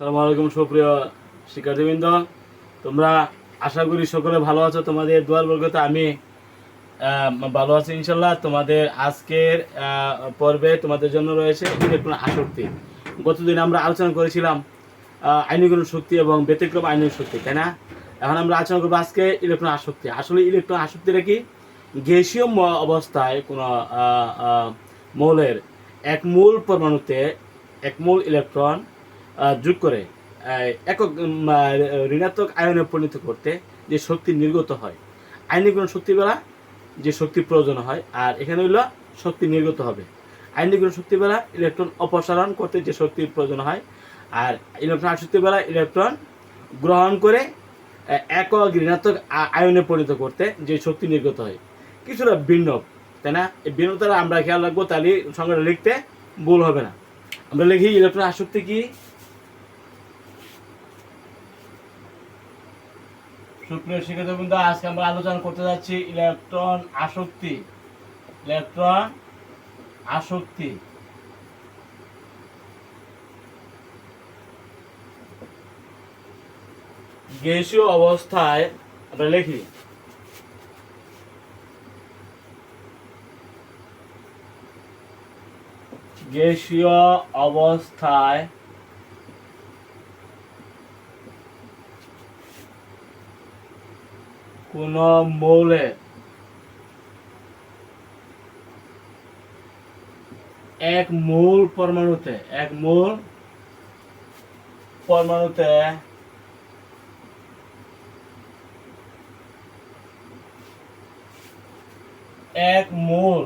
সালামু আলাইকুম, সুপ্রিয় শিক্ষার্থীবৃন্দ। তোমরা আশা করি সকলে ভালো আছো। তোমাদের দোয়ার বর্গতে আমি ভালো আছি ইনশাল্লাহ তোমাদের আজকের পর্বে তোমাদের জন্য রয়েছে ইলেকট্রন আসক্তি। গতদিন আমরা আলোচনা করেছিলাম আইনিকরণ শক্তি এবং ব্যতিক্রম আইনিক শক্তি, তাই না? এখন আমরা আলোচনা করব আজকে ইলেকট্রন আসক্তি। আসলে ইলেকট্রন আসক্তিটা কি? গ্যাসীয় অবস্থায় কোনো মৌলের এক মূল পরমাণুতে এক মূল ইলেকট্রন যোগ করে একক ঋণাত্মক আয়নে পরিণত করতে যে শক্তি নির্গত হয়। আইনিকরণ শক্তি বেলা যে শক্তি প্রয়োজন হয়, আর এখানে হইল শক্তি নির্গত হবে। আইনিকরণ শক্তি বেলা ইলেকট্রন অপসারণ করতে যে শক্তির প্রয়োজন হয়, আর ইলেকট্রন আসক্তি বেলা ইলেকট্রন গ্রহণ করে একক ঋণাত্মক আয়নে পরিণত করতে যে শক্তি নির্গত হয়। কিছুটা ভিন্ন, তাই না? এই ভিন্নতারা আমরা খেয়াল রাখব, তাহলে সংখ্যাটা লিখতে ভুল হবে না। আমরা লিখি ইলেকট্রন আসক্তি কি? সুপ্রিয় শিক্ষার্থী বৃন্দ আজকে আমরা আলোচনা করতে যাচ্ছি ইলেকট্রন আসক্তি। ইলেকট্রন আসক্তি। গ্যাসীয় অবস্থায়, আমরা লিখি। গ্যাসীয় অবস্থায় কোন মৌলের এক মূল পরমাণুতে, এক মূল পরমাণুতে এক মূল,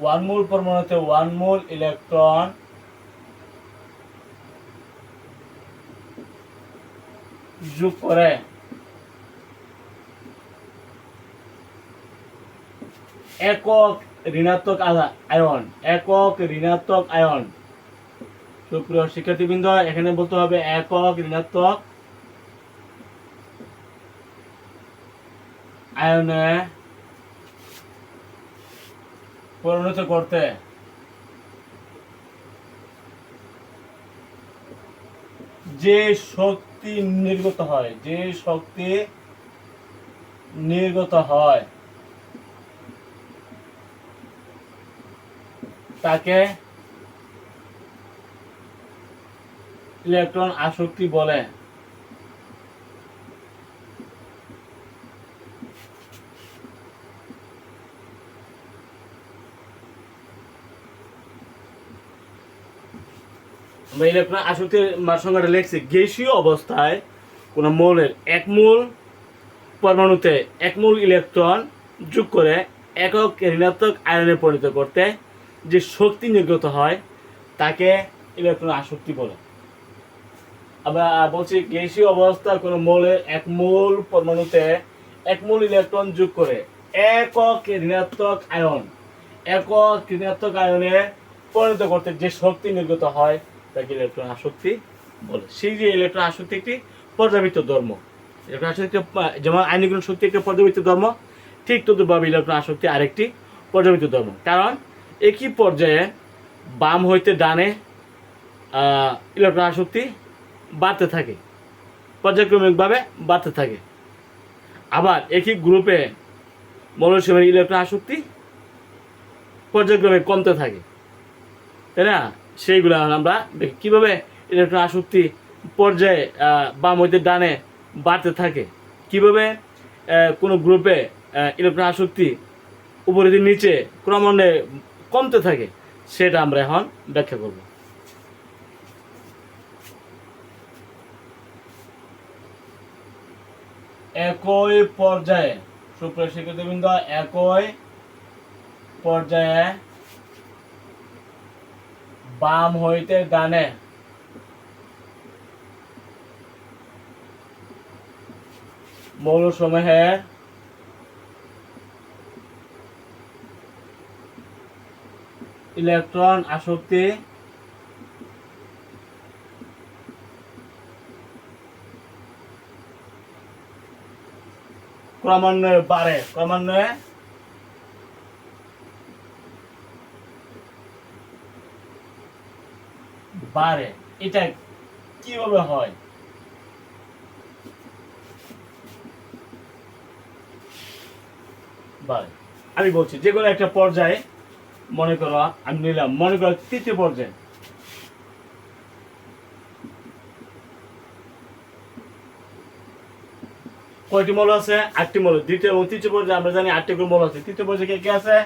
ওয়ান মূল পরমাণুতে ওয়ান মূল ইলেকট্রন যোগ করে। একক ঋণাত্মক আয়ন, একক ঋণাত্মক আয়ন। সুপ্রিয় শিক্ষার্থীবৃন্দ, এখানে বলতে হবে একক ঋণাত্মক আয়নে পরিণত করতে। যে শক্তি নির্গত হয়, যে শক্তি নির্গত হয়। তাকে ইলেকট্রন আসক্তি বলে। আমরা ইলেকট্রন আসক্তির মার সংখ্যাটা লিখছি। গ্যাসীয় অবস্থায় কোন মৌলের এক মূল পরমাণুতে এক মূল ইলেকট্রন যোগ করে একক ঋণাত্মক আয়নে পরিণত করতে যে শক্তি নির্গত হয়, তাকে আসক্তি বলে। আমরা বলছি গ্যাসীয় অবস্থায় কোনো মৌলের এক মূল পরমাণুতে এক মূল ইলেকট্রন যোগ করে একক ঋণাত্মক আয়ন, একক ঋণাত্মক আয়নে পরিণত করতে যে শক্তি নির্গত হয়, তাকে ইলেকট্রন আসক্তি বলে। সেই যে ইলেকট্রন আসক্তি একটি পর্যাবৃত্ত ধর্ম। ইলেকট্রন আসক্তি যেমন আইনিকরণ শক্তি একটি পর্যাবৃত্ত ধর্ম, ঠিক তদ্রুপভাবে ইলেকট্রন আসক্তি আরেকটি পর্যাবৃত্ত ধর্ম। কারণ একই পর্যায়ে বাম হইতে ডানে ইলেকট্রন আসক্তি বাড়তে থাকে, পর্যায়ক্রমিকভাবে বাড়তে থাকে। আবার একই গ্রুপে মৌলসীমের ইলেকট্রন আসক্তি পর্যায়ক্রমে কমতে থাকে। তাই না? সেইগুলো আমরা কীভাবে ইলেকট্রন আসক্তি পর্যায়ে বাম হইতে ডানে বাড়তে থাকে? কীভাবে কোনো গ্রুপে ইলেকট্রন আসক্তি উপরে নিচে ক্রমান্বয়ে কমতে থাকে, সেটা আমরা এখন ব্যাখ্যা করব। একই পর্যায়ে, সুপ্রিয় শিক্ষার্থীবৃন্দ, একই পর্যায়ে বাম হইতে ডানে মৌলসমূহের ইলেকট্রন আসক্তি ক্রমান্বয়ে বাড়ে ক্রমান্বয়ে বাড়ে। এটা কীভাবে হয়? বাই আমি বলছি যে কোনো একটা পর্যায়ে মনে করো, আমি নিলাম। মনে করো, তৃতীয় পর্যায়ে। কয়টি মৌল আছে? আটটি মৌল। দ্বিতীয় এবং তৃতীয় পর্যায়ে, আমরা জানি আটটি করে মৌল আছে। তৃতীয় পর্যায়ে কে কে আছে?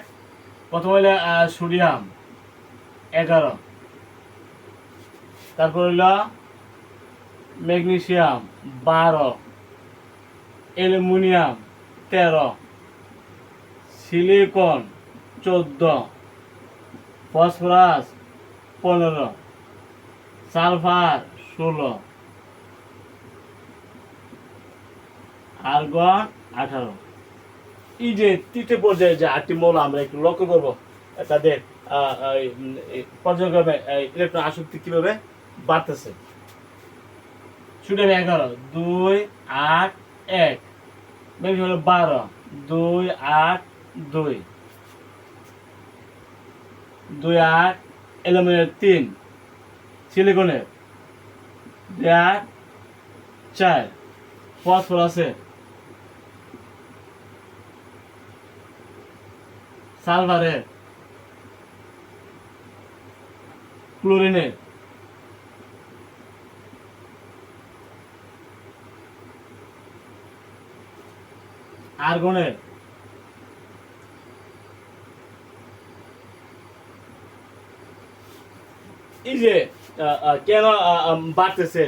প্রথম হইলে সোডিয়াম এগারো। তারপর হইল, ম্যাগনেসিয়াম। বারো। অ্যালুমিনিয়াম। তেরো। সিলিকন। চোদ্দ। ফসফরাস পনেরো সালফার ষোলো আর্গন আঠারো। এই যে তৃতীয় পর্যায়ে যে আটটি মৌল আমরা একটু লক্ষ্য করব তাদের পর্যায়ক্রমে ইলেকট্রন আসক্তি কীভাবে বাড়তেছে? শুধু এগারো দুই আট এক। হলো বারো দুই আট দুই। দুই আট এলোমিনের তিন সিলিকনের দুই আট চার ফসফরাসের সালভারের ক্লোরিনের আর্গনের এই যে কেন বাড়তেছে?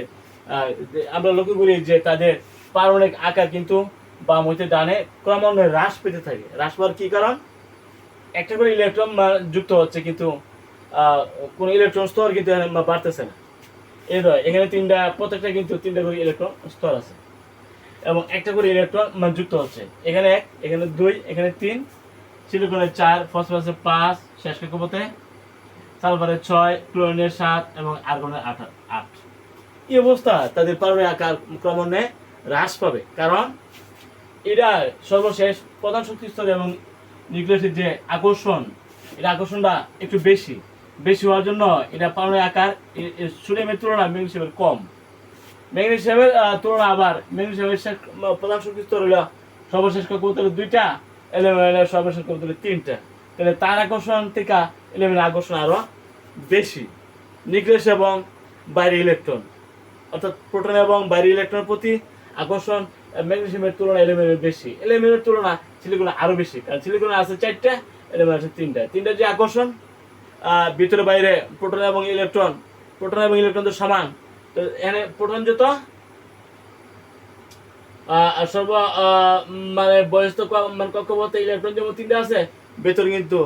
আমরা লক্ষ্য করি যে তাদের পারমাণবিক আকার কিন্তু বাম হইতে ডানে ক্রমান্বয়ে হ্রাস পেতে থাকে। হ্রাস পাওয়ার কি কারণ? একটা করে ইলেকট্রন যুক্ত হচ্ছে কিন্তু কোনো ইলেকট্রন স্তর কিন্তু বাড়তেছে না। এই নয় এখানে তিনটা, প্রত্যেকটা কিন্তু তিনটা করে ইলেকট্রন স্তর আছে। এবং একটা করে ইলেকট্রন মানে যুক্ত হচ্ছে। এখানে এক, এখানে দুই, এখানে তিন সিলিকনের চার ফসফরাসের পাঁচ, শেষ কক্ষপথে সালফারের ছয়, ক্লোরিনের সাত এবং আর্গনের আট আট। এই অবস্থা তাদের পারমাণবিক আকার ক্রমান্বয়ে হ্রাস পাবে। কারণ এটা সর্বশেষ প্রধান শক্তি স্তর এবং নিউক্লিয়াসের যে আকর্ষণ, এটা আকর্ষণটা একটু বেশি। বেশি হওয়ার জন্য এটা পারমাণবিক আকার সোডিয়ামের তুলনায় ম্যাগনেসিয়ামের কম। ম্যাগনেসিয়ামের তুলনা আবার ম্যাগনেসিয়ামের প্রধান শক্তি স্তর হলো সর্বশেষ কক্ষপথ দুইটা এলেভেন সর্বশেষ কক্ষপথ তিনটা। তাহলে তার আকর্ষণ থেকে এলেভেনের আকর্ষণ আরও বেশি। নিউক্লিয়াস এবং বাইরে ইলেকট্রন। অর্থাৎ প্রোটন এবং বাইরে ইলেকট্রনের প্রতি আকর্ষণ ম্যাগনেসিয়ামের তুলনায় এলিমেন্টের বেশি। এলিমেন্টের তুলনা সিলিকন আরও বেশি, কারণ সিলিকন আছে চারটা এলিমেন্ট আছে তিনটা। তিনটা যে আকর্ষণ ভিতরে বাইরে প্রোটন এবং ইলেকট্রন, প্রোটন এবং ইলেকট্রন তো সমান। তো এখানে প্রোটন যত সর্ব মানে বয়স্ত মানে কক্ষপথে ইলেকট্রন যেমন তিনটা আছে, ভেতরে কিন্তু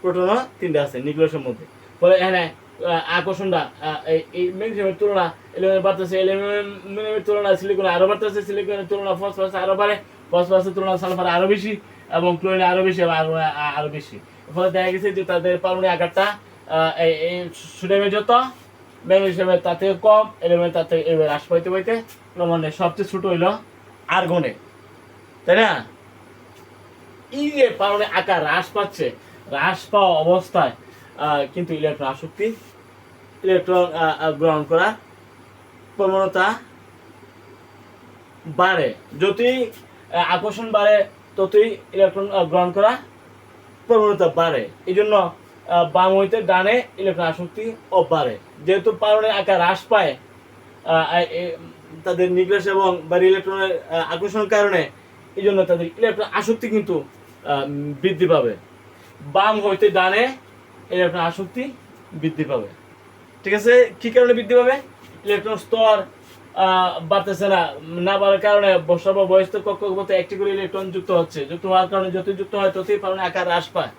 প্রোটনও তিনটা আছে, নিউক্লিয়াসের মধ্যে। ফলে এখানে আকর্ষণটা এই- ম্যাগনেসিয়ামের তুলনা এলিমেন্ট বাড়তেছে এলিমেন্টের তুলনা সিলিকন আরও বাড়তেছে সিলিকনের তুলনা ফসফরাস আরও বাড়ে ফসফরাসের তুলনা সালফার আরও বেশি এবং ক্লোরিন আরও বেশি আরও আরও বেশি। ফলে দেখা গেছে যে তাদের পারমাণবিক আকারটা এই সোডিয়ামের যত ম্যাগনেসিয়ামের তার থেকে কম এলিমেন্ট তার থেকে এবার হ্রাস পাইতে পাইতে ক্রমান্বয়ে সবচেয়ে ছোট হইল আর্গনে তাই না? এই যে পারমাণবিক আকার হ্রাস পাচ্ছে, হ্রাস পাওয়া অবস্থায় কিন্তু ইলেকট্রন আসক্তি, ইলেকট্রন গ্রহণ করা প্রবণতা বাড়ে। যতই আকর্ষণ বাড়ে, ততই ইলেকট্রন গ্রহণ করা প্রবণতা বাড়ে। এই জন্য বাম হইতে ডানে ইলেকট্রন আসক্তি ও বাড়ে। যেহেতু পারমাণবিক আকার হ্রাস পায় তাদের নিউক্লিয়াস এবং বাড়ি ইলেকট্রনের আকর্ষণের কারণে এই জন্য তাদের ইলেকট্রন আসক্তি কিন্তু বৃদ্ধি পাবে। বাম হইতে ডানে ইলেকট্রন আসক্তি বৃদ্ধি পাবে। ঠিক আছে? কি কারণে বৃদ্ধি পাবে? ইলেকট্রন স্তর বাড়তেছে না। না বাড়ার কারণে সর্ব বয়স্ত কক্ষপথে একটি করে ইলেকট্রন যুক্ত হচ্ছে। যুক্ত হওয়ার কারণে যতই যুক্ত হয়, ততই কারণে আকার হ্রাস পায়।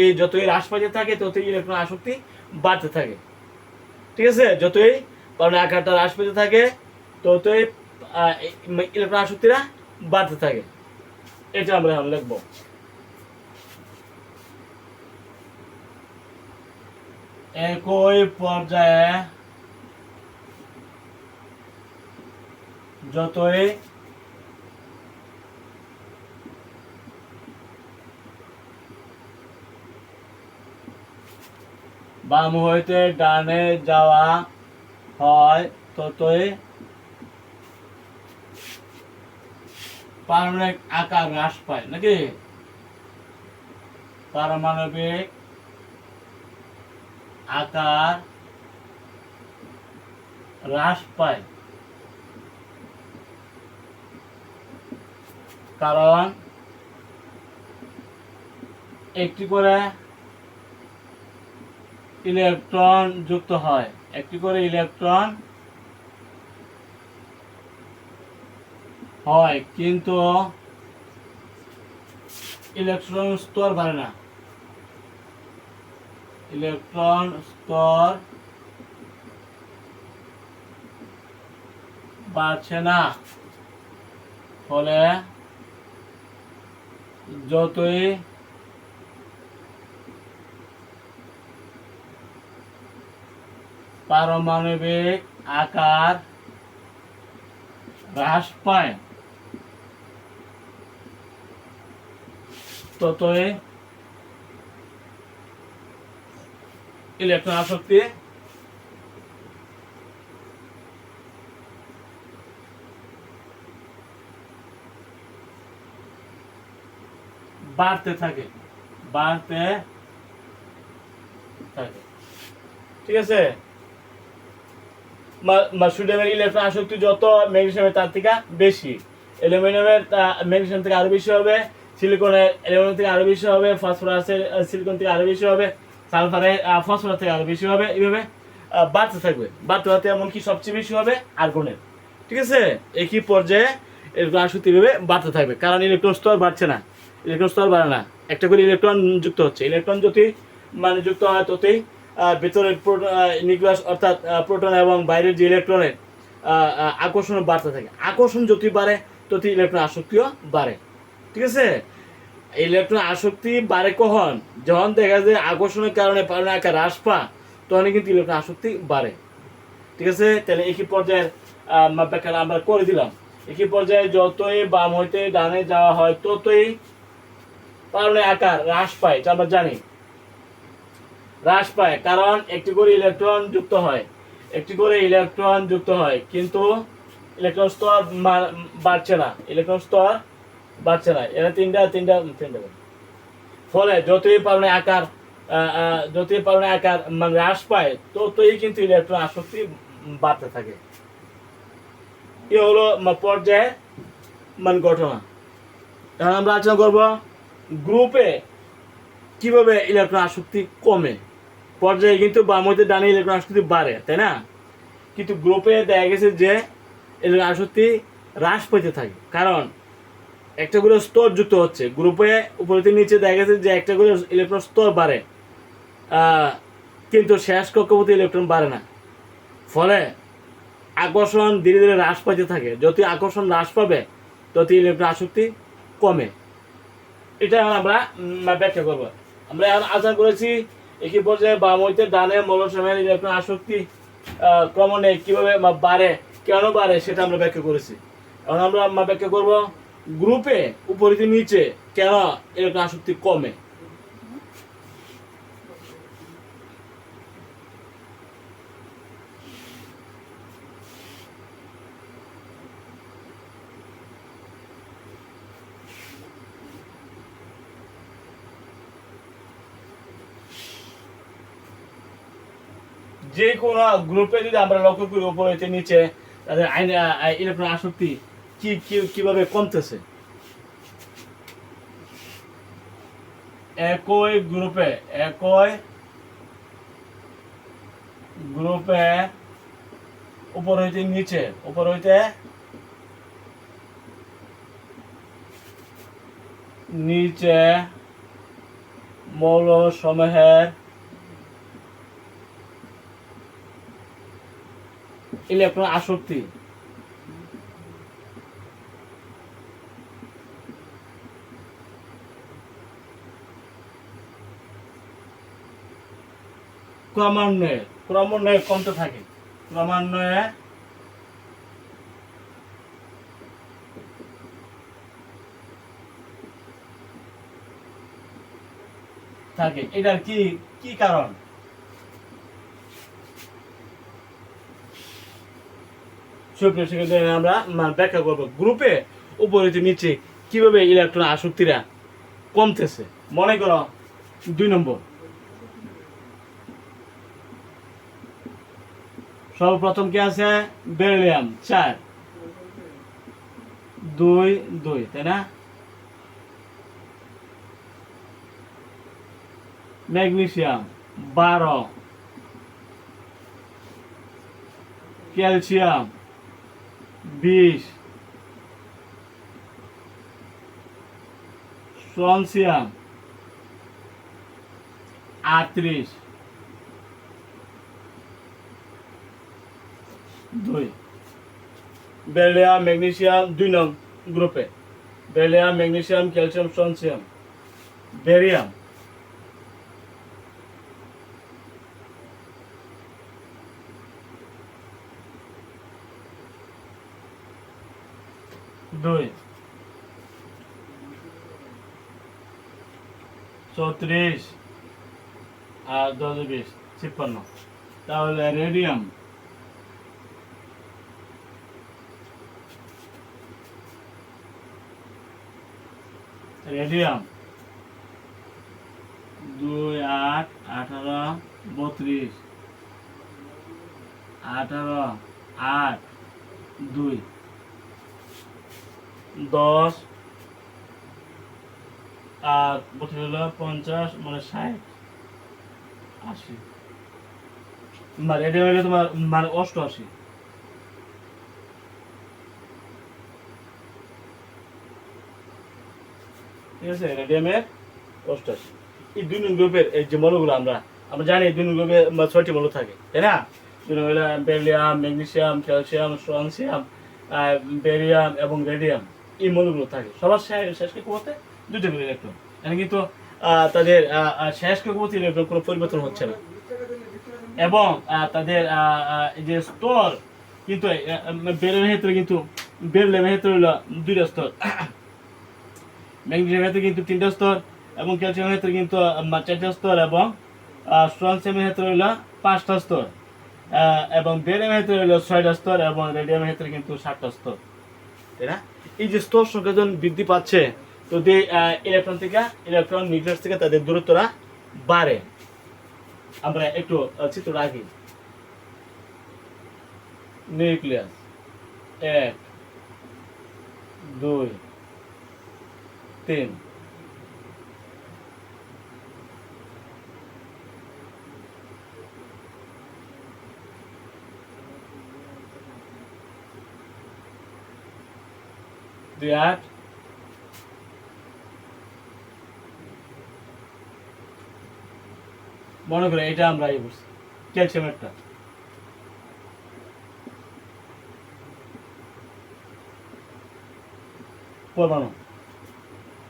এই যতই হ্রাস পাইতে থাকে, ততই ইলেকট্রন আসক্তি বাড়তে থাকে। ঠিক আছে? যতই কারণে আকারটা হ্রাস পেতে থাকে, ততই ইলেকট্রন আসক্তিরা বাড়তে থাকে। এটা আমরা লিখব। একই পর্যায়ে যতই বাম হইতে ডানে যাওয়া হয়, ততই পারমাণবিক আকার হ্রাস পায়, নাকি? পারমাণবিক আকার হ্রাস পায়। কারণ একটি করে ইলেকট্রন যুক্ত হয়। একটি করে ইলেকট্রন হয়, কিন্তু ইলেকট্রন স্তর বাড়ে না। ইলেকট্রন স্তর বাড়ছে না। ফলে যতই পারমাণবিক আকার হ্রাস পায় ততই ইলেকট্রন আসক্তি। বাড়তে থাকে বাড়তে থাকে। ঠিক আছে? সোডিয়ামের ইলেকট্রন আসক্তি যত ম্যাগনেসিয়ামের তার থেকে বেশি। অ্যালুমিনিয়ামের ম্যাগনেসিয়াম থেকে আরও বেশি হবে সিলিকনের অ্যালুমিনিয়াম থেকে আরও বেশি হবে ফসফরাসের সিলিকন থেকে আরও বেশি হবে। সালফারের ফসফরাস থেকে আরও বেশি হবে, এইভাবে বাড়তে থাকবে। বাড়তে বাড়তে এমনকি সবচেয়ে বেশি হবে? আর্গনের। ঠিক আছে? একই পর্যায়ে ইলেকট্রন আসক্তি এভাবে বাড়তে থাকবে। কারণ ইলেকট্রন স্তর বাড়ছে না। ইলেকট্রন স্তর বাড়ে না। একটা করে ইলেকট্রন যুক্ত হচ্ছে। ইলেকট্রন যদি মানে যুক্ত হয়, ততই ভেতরের নিউক্লিয়াস, অর্থাৎ প্রোটন এবং বাইরের যে ইলেকট্রনের আকর্ষণ বাড়তে থাকে। আকর্ষণ যতই বাড়ে, ততই ইলেকট্রন আসক্তিও বাড়ে। ঠিক আছে? ইলেকট্রন আসক্তি বাড়ে কখন? যখন দেখা যায় আকর্ষণের কারণে আকার হ্রাস পা তখন কিন্তু ইলেকট্রন আসক্তি বাড়ে। ঠিক আছে? তাহলে একই পর্যায়ের আহ, ব্যাখ্যাটা আমরা করে দিলাম। একই পর্যায়ে যতই বাম হইতে ডানে যাওয়া হয় ততই পারমাণবিক আকার হ্রাস পায় এটা আমরা জানি। হ্রাস পায় কারণ একটি করে ইলেকট্রন যুক্ত হয়। একটি করে ইলেকট্রন যুক্ত হয় কিন্তু ইলেকট্রন স্তর বাড়ছে না। ইলেকট্রন স্তর বাড়ছে না এরা তিনটা তিনটা তিনটা। ফলে যতই পারমাণবিক আকার যতই পারমাণবিক আকার মানে হ্রাস পায়, ততই কিন্তু ইলেকট্রন আসক্তি বাড়তে থাকে। এ হলো পর্যায়ে মানে ঘটনা এখন আমরা আলোচনা করব গ্রুপে কীভাবে ইলেকট্রন আসক্তি কমে। পর্যায়ে কিন্তু বাম হইতে ডানে ইলেকট্রন আসক্তি বাড়ে, তাই না? কিন্তু গ্রুপে দেখা গেছে যে ইলেকট্রন আসক্তি হ্রাস পেতে থাকে। কারণ একটা করে স্তর যুক্ত হচ্ছে। গ্রুপে উপরে নিচে দেখা গেছে যে একটা করে ইলেকট্রন স্তর বাড়ে। কিন্তু শেষ কক্ষপথে ইলেকট্রন বাড়ে না। ফলে আকর্ষণ ধীরে ধীরে হ্রাস পাইতে থাকে। যতই আকর্ষণ হ্রাস পাবে, ততই ইলেকট্রন আসক্তি কমে। এটা আমরা ব্যাখ্যা করব। আমরা এখন আশা করেছি একই পর্যায়ে বাম হইতে ডানে মৌলসমের ইলেকট্রন আসক্তি ক্রমণে কীভাবে বাড়ে, কেন বাড়ে সেটা আমরা ব্যাখ্যা করেছি। এখন আমরা ব্যাখ্যা করব গ্রুপে, উপরে থেকে নিচে কেন ইলেকট্রন আসক্তি কমে। যে কোনো গ্রুপে যদি আমরা লক্ষ্য করি উপরে নিচে, তাদের আইন ইলেকট্রন আসক্তি কি কীভাবে কমতেছে? একই গ্রুপে একই গ্রুপে উপর হইতে নিচে, উপর হইতে নিচে মৌল সমূহের ইলেকট্রন আসক্তি। ক্রমান্বয়ে ক্রমান্বয়ে কমতে থাকে। ক্রমান্বয়ে থাকে। এটার কি কি কারণ? আমরা ব্যাখ্যা করব। গ্রুপে উপরে নিচে কীভাবে ইলেকট্রন আসক্তিরা কমতেছে? মনে করো, দুই নম্বর। সর্বপ্রথম কি আছে? বেরিলিয়াম, চার। দুই দুই, তাই না? ম্যাগনেসিয়াম, বারো। ক্যালসিয়াম, বিশ। স্ট্রনসিয়াম আটত্রিশ। দুই। বেরিলিয়াম ম্যাগনেসিয়াম দুই নং গ্রুপে। Beryllium magnesium, calcium strontium barium. দুই। চৌত্রিশ। আর দশ বিশ ছাপ্পান্ন তাহলে রেডিয়াম। রেডিয়াম। দুই আট, আঠারো, বত্রিশ। আঠারো, আট, দুই। দশ আর বছর হলো পঞ্চাশ মানে ষাট, আশি। মানে হলো তোমার মানে অষ্টআশি। ঠিক আছে? রেডিয়ামের অষ্টআশি এই দুই নং গ্রুপের এই যে মৌলগুলো আমরা আমরা জানি দুই নং গ্রুপে মানে ছয়টি মৌল থাকে, তাই না? দুই নং হলো barium magnesium calcium strontium barium এবং রেডিয়াম এই মৌলগুলো থাকে। সবার শেষ কক্ষপথে দুটো করে ইলেকট্রন এখানে কিন্তু তাদের শেষ কক্ষপথে ইলেকট্রন কোনো পরিবর্তন হচ্ছে না। এবং তাদের যে স্তর, কিন্তু বেরের ক্ষেত্রে কিন্তু, বেরলের ক্ষেত্রে হলো দুইটা স্তর। ম্যাগনেসিয়ামের ক্ষেত্রে কিন্তু তিনটা স্তর এবং ক্যালসিয়ামের ক্ষেত্রে কিন্তু চারটা স্তর এবং স্ট্রনসিয়ামের ক্ষেত্রে হলো পাঁচটা স্তর এবং বেরিয়ামের ক্ষেত্রে হলো ছয়টা স্তর এবং রেডিয়ামের ক্ষেত্রে কিন্তু সাতটা স্তর। তাই না? এই যে স্তর সংখ্যা বৃদ্ধি পাচ্ছে তো যে ইলেকট্রন থেকে ইলেকট্রন নিউক্লিয়াস থেকে তাদের দূরত্বটা বাড়ে। আমরা একটু চিত্র রাখি নিউক্লিয়াস এক, দুই তিন দুই আট মনে করে এটা আমরা এই করছি ক্যালসিয়ামেরটা পরমাণু।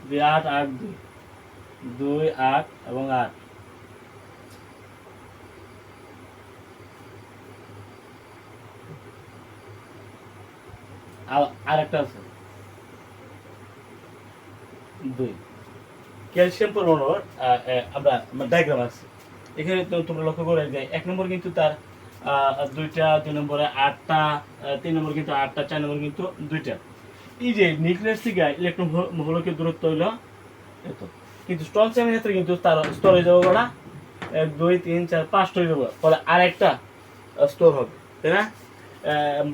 দুই আট আট দুই। দুই আট এবং আট। আর আরেকটা আছে। দুই। ক্যালসিয়াম পরমাণুর আমরা ডায়াগ্রাম আছে। এখানে তোমরা লক্ষ্য করে যে এক নম্বর কিন্তু তার দুইটা, দুই নম্বরে আটটা তিন নম্বর কিন্তু আটটা, চার নম্বর কিন্তু দুইটা। এই যে নিউক্লিয়াস থেকে ইলেকট্রন হলকের দূরত্ব হইল এত। কিন্তু সেমের ক্ষেত্রে কিন্তু তার স্তর হয়ে যাবে কটা? এক, দুই, তিন, চার, পাঁচটা হয়ে যাবে। ফলে আর একটা স্তর হবে, তাই না?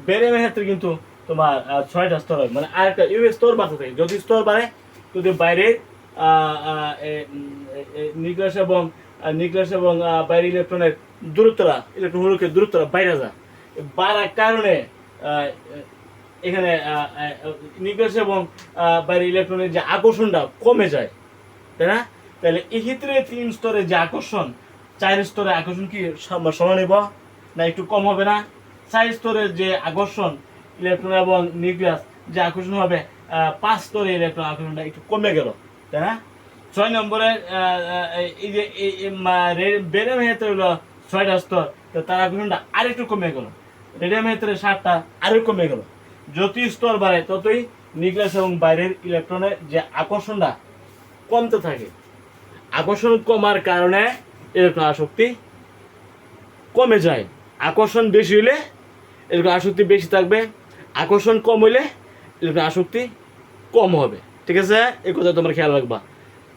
বেরিয়ামের ক্ষেত্রে কিন্তু তোমার ছয়টা স্তর হবে। মানে আর একটা ইউ স্তর বাড়তে থাকে। যদি স্তর বাড়ে, যদি বাইরে নিউক্লিয়াস এবং নিউক্লিয়াস এবং বাইরে ইলেকট্রনের দূরত্বরা, ইলেকট্রন হলকের দূরত্বরা বাইরে যায়। বাড়ার কারণে এখানে নিউক্লিয়াস এবং বাইরে ইলেকট্রনের যে আকর্ষণটা কমে যায়, তাই না? তাহলে এক্ষেত্রে তিন স্তরে যে আকর্ষণ, চার স্তরে আকর্ষণ কি সম- সমান হইব না একটু কম হবে না? চার স্তরের যে আকর্ষণ ইলেকট্রন এবং নিউক্লিয়াস যে আকর্ষণ হবে পাঁচ স্তরে ইলেকট্রন আকর্ষণটা একটু কমে গেল, তাই না? ছয় নম্বরে এই যে বেরেম ক্ষেত্রে হলো ছয়টা স্তর তার আকর্ষণটা আরেকটু কমে গেল। রেডিয়াম ক্ষেত্রে সাতটা আরও কমে গেল। যতই স্তর বাড়ে ততই নিউক্লিয়াস এবং বাইরের ইলেকট্রনের যে আকর্ষণটা কমতে থাকে। আকর্ষণ কমার কারণে ইলেকট্রন আসক্তি কমে যায়। আকর্ষণ বেশি হলে ইলেকট্রন আসক্তি বেশি থাকবে। আকর্ষণ কম হইলে ইলেকট্রন আসক্তি কম হবে। ঠিক আছে? এই কথা তোমরা খেয়াল রাখবা।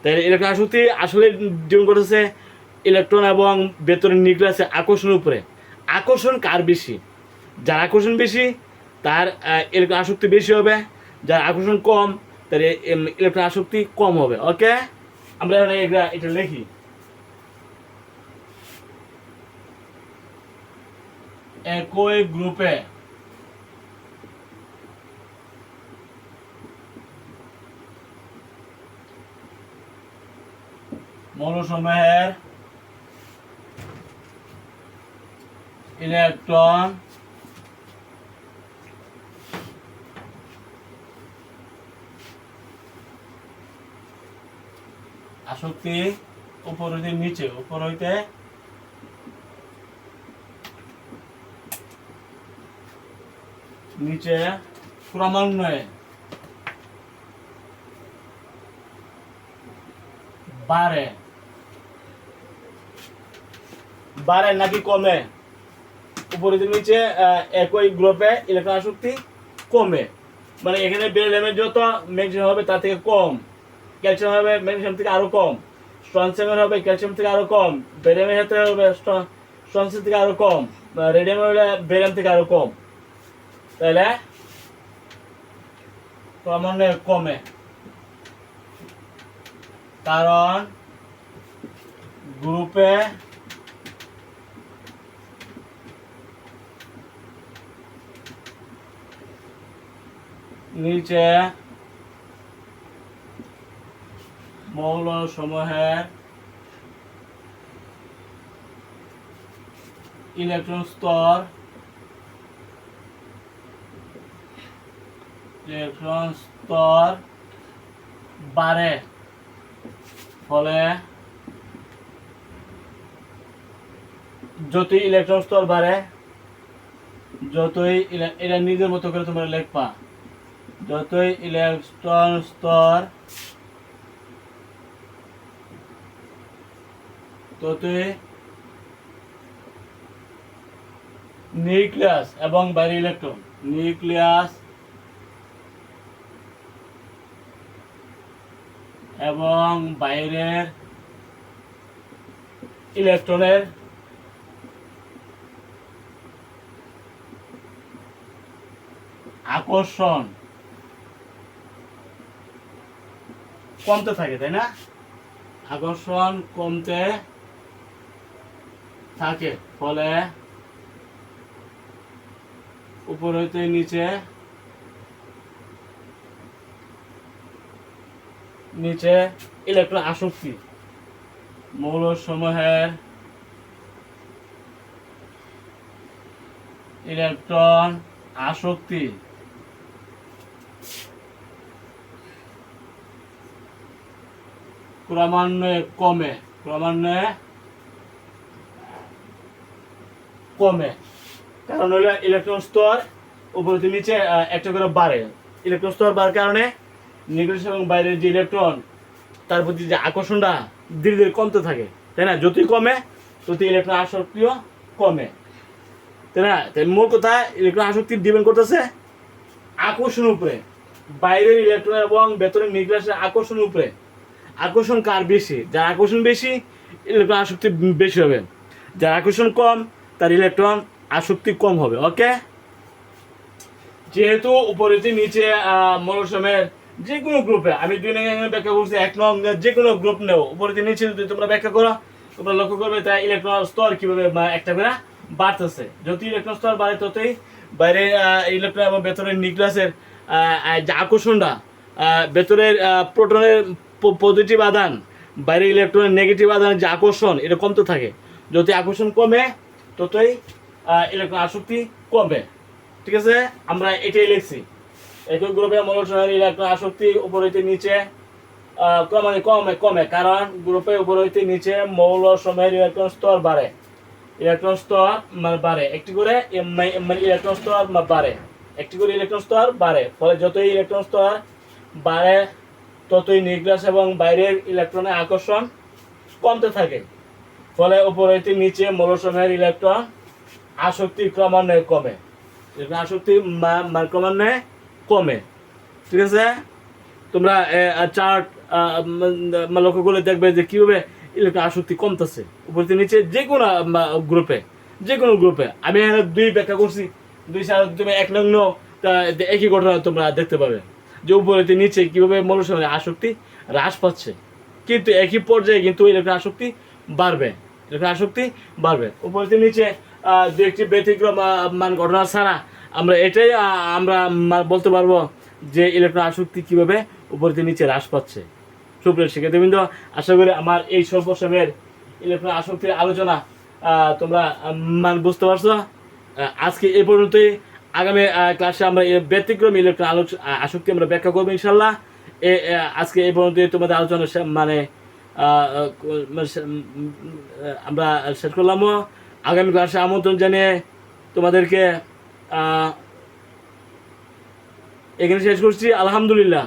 তাই ইলেকট্রন আসক্তি আসলে ডিপেন্ড করতেছে ইলেকট্রন এবং বেতনের নিউক্লিয়াসে আকর্ষণের উপরে। আকর্ষণ কার বেশি? যার আকর্ষণ বেশি তার ইলেকট্রন আসক্তি বেশি হবে, যার আকর্ষণ কম, তার ইলেকট্রন আসক্তি কম হবে ওকে আমরা এটা এটা লিখি। একই গ্রুপে মৌলসমূহের ইলেকট্রন আসক্তি উপর হইতে নিচে, উপর হইতে নিচে ক্রমান্বয়ে। বাড়ে। বাড়ে নাকি কমে? উপরে থেকে নিচে একই গ্রুপে ইলেকট্রন আসক্তি কমে। মানে এখানে বেরিয়ামের যত ম্যাগনেসিয়াম হবে তার থেকে কম। ক্যালসিয়াম হবে, ম্যাগনেসিয়াম থেকে আরও কম। স্ট্রনসিয়ামের হবে, ক্যালসিয়াম থেকে আরও কম। বেরিয়ামের ক্ষেত্রে হবে স্ট্রনসিয়াম থেকে আরও কম। রেডিয়াম হলে বেরিয়াম থেকে আরও কম। তাহলে ক্রমান্বয়ে কমে। কারণ গ্রুপে নিচে মৌল সমূহের ইলেকট্রন স্তর ইলেকট্রন স্তর বাড়ে, ফলে যতই ইলেকট্রন স্তর বাড়ে, যতই এটা নিজের মতো করে তোমরা লিখবা, যতই ইলেকট্রন স্তর ততই নিউক্লিয়াস এবং বাইরে ইলেকট্রন। নিউক্লিয়াস এবং বাইরের ইলেকট্রনের আকর্ষণ কমতে থাকে, তাই না? আকর্ষণ কমতে থাকে, ফলে উপর হইতে নিচে নিচে ইলেকট্রন আসক্তি। মৌল সমূহের ইলেকট্রন আসক্তি। ক্রমান্বয়ে কমে, ক্রমান্বয়ে কমে। কারণ হলো ইলেকট্রন স্তর উপর নিচে একটা করে বাড়ে। ইলেকট্রন স্তর বাড়ার কারণে নিউক্লিয়াস এবং বাইরের যে ইলেকট্রন তার প্রতি যে আকর্ষণটা ধীরে ধীরে কমতে থাকে। তাই না? যতই কমে ততই ইলেকট্রন আসক্তিও কমে। তাই না? তাই মূল কথা ইলেকট্রন আসক্তি ডিপেন্ড করতেছে আকর্ষণ উপরে। বাইরের ইলেকট্রন এবং ভেতরের নিউক্লিয়াসের আকর্ষণ উপরে। আকর্ষণ কার বেশি? যার আকর্ষণ বেশি ইলেকট্রন আসক্তি বেশি হবে। যার আকর্ষণ কম তার ইলেকট্রন আসক্তি কম হবে ওকে যেহেতু উপরে যে নিচে মৌলসমের যে কোনো গ্রুপে আমি দুই নং এখানে ব্যাখ্যা করছি, এক নং যে কোনো গ্রুপ নেও উপরে যে নিচে যদি তোমরা ব্যাখ্যা করো, তোমরা লক্ষ্য করবে তাই ইলেকট্রন স্তর কীভাবে একটা করে বাড়তেছে। যত ইলেকট্রন স্তর বাড়ে ততই বাইরে ইলেকট্রন এবং ভেতরের নিউক্লিয়াসের যে আকর্ষণটা ভেতরের প্রোটনের পজিটিভ আদান, বাইরে ইলেকট্রনের নেগেটিভ আদানের যে আকর্ষণ, এটা কমতে থাকে। যদি আকর্ষণ কমে ততই ইলেকট্রন আসক্তি কমে ঠিক আছে? আমরা এটাই লিখছি। একই গ্রুপে মৌলসমূহের ইলেকট্রন আসক্তি উপর হইতে নিচে আহ, ক্রমান্বয়ে কমে কমে। কারণ গ্রুপে উপর হইতে নিচে মৌল সময়ের ইলেকট্রন স্তর বাড়ে। ইলেকট্রন স্তর মানে বাড়ে। একটি করে মানে ইলেকট্রন স্তর বাড়ে। একটি করে ইলেকট্রন স্তর বাড়ে। ফলে যতই ইলেকট্রন স্তর বাড়ে ততই নিউক্লিয়াস এবং বাইরের ইলেকট্রনের আকর্ষণ কমতে থাকে। ফলে উপর হইতে নিচে মৌলসমূহের ইলেকট্রন আসক্তি ক্রমান্বয়ে কমে। আসক্তি মানে ক্রমান্বয়ে কমে। ঠিক আছে? তোমরা চার্ট লক্ষ্য করলে দেখবে যে কীভাবে ইলেকট্রন আসক্তি কমতেছে। উপর নিচে যে কোনো গ্রুপে যে কোনো গ্রুপে আমি এখানে দুই ব্যাখ্যা করছি। দুই সার তুমি এক নং নাও, তা একই ঘটনা তোমরা দেখতে পাবে। যে উপরে থেকে নিচে কীভাবে মনুষ্যের আসক্তি হ্রাস পাচ্ছে। কিন্তু একই পর্যায়ে কিন্তু ইলেকট্রন আসক্তি বাড়বে। ইলেকট্রন আসক্তি বাড়বে। উপর থেকে নিচে দু একটি ব্যতিক্রম মান ঘটনা ছাড়া আমরা এটাই আমরা বলতে পারব যে ইলেকট্রন আসক্তি কীভাবে উপর থেকে নিচে হ্রাস পাচ্ছে। সুপ্রিয় শিক্ষার্থীবৃন্দ, আশা করি আমার এই স্বল্প সময়ের ইলেকট্রন আসক্তির আলোচনা তোমরা মান বুঝতে পারছ। আজকে এই পর্যন্তই। আগামী ক্লাসে আমরা ব্যতিক্রম ইলেকট্রন আলোচ আসক্তি আমরা ব্যাখ্যা করব ইনশাল্লাহ এ আজকে এই পর্যন্তই। তোমাদের আলোচনা মানে আমরা শেষ করলাম। আগামী ক্লাসে আমন্ত্রণ জানিয়ে তোমাদেরকে এখানে শেষ করছি। আলহামদুলিল্লাহ।